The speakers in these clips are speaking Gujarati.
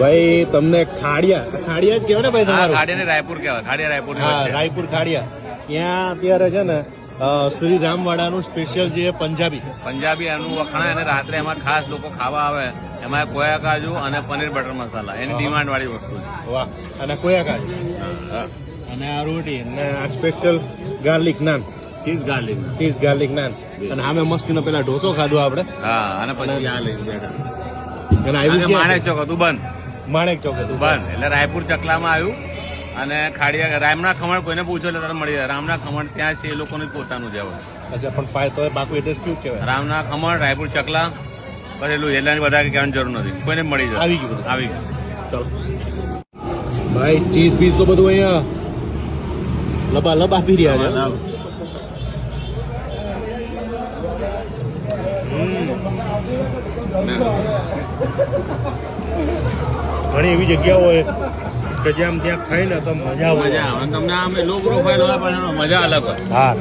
ભાઈ તમને ખાડિયા ખાડિયા જ કહેવાય ને ભાઈ તમારું? ખાડિયા રાયપુર કહેવાય. ખાડિયા રાયપુર હા રાયપુર ખાડિયા ત્યાં અત્યારે છે ને શ્રી રામવાડાનું સ્પેશિયલ જે પંજાબી પંજાબી એનું વખણાય અને રાત્રે એમાં ખાસ લોકો ખાવા આવે. એમાં કોયા કાજુ અને પનીર બટર મસાલા. એની ડિમાન્ડ વાળી વસ્તુ છે. વાહ. અને કોયા કાજુ? અને આ રોટી અને આ special garlic naan cheese garlic cheese garlic naan અને આમે મસ્તીનો પેલા ઢોસો ખાધો આપણે. હા અને પછી આ લઈ બેઠા. અને આવ્યું માણેક ચોક હતું બંધ. માણેક ચોક હતું. બંધ એટલે રાયપુર ચકલામાં આવ્યું અને ખાડિયા રામના ખમણ કોઈને પૂછો એટલે તારે મળી જાય. રામના ખમણ ત્યાં છે એ લોકોનું પોતાનું જ અચ્છા પણ ફાય તો પાકું એડ્રેસ કયું કહેવાય? રામના ખમણ રાયપુર ચકલા બસ એટલું એટલાની બધા કહેવાની જરૂર નથી. કોઈને મળી જાય. આવી ગયું આવી ગયું. ચલો. ભાઈ ચીઝ બીઝ તો બધું અહીંયા લબા લબ આપી રહ્યા છે. ઘણી એવી જગ્યાઓ હોય કે જ્યાં ત્યાં ખાઈને તો મજા આવે. તમને આમ લો પ્રોફાઇલ હોય પણ મજા અલગ હોય. હા.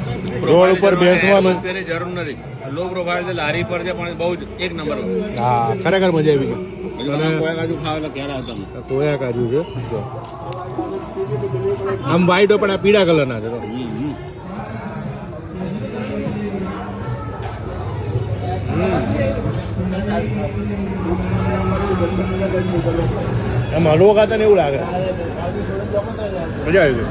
રોડ ઉપર બેસવાનું. તેની જરૂર નથી. લો પ્રોફાઇલ છે લારી પર છે પણ બહુ જ એક નંબર હા ખરેખર મજા આવી ગઈ. અને કાજુ ખાવ એટલે ક્યારે આવતા કોયા કાજુ છે? આમ વાઈટો પણ આ પીળા કલરના છે હમ, આમ હલવો ખાતા ને એવું લાગે મજા આવી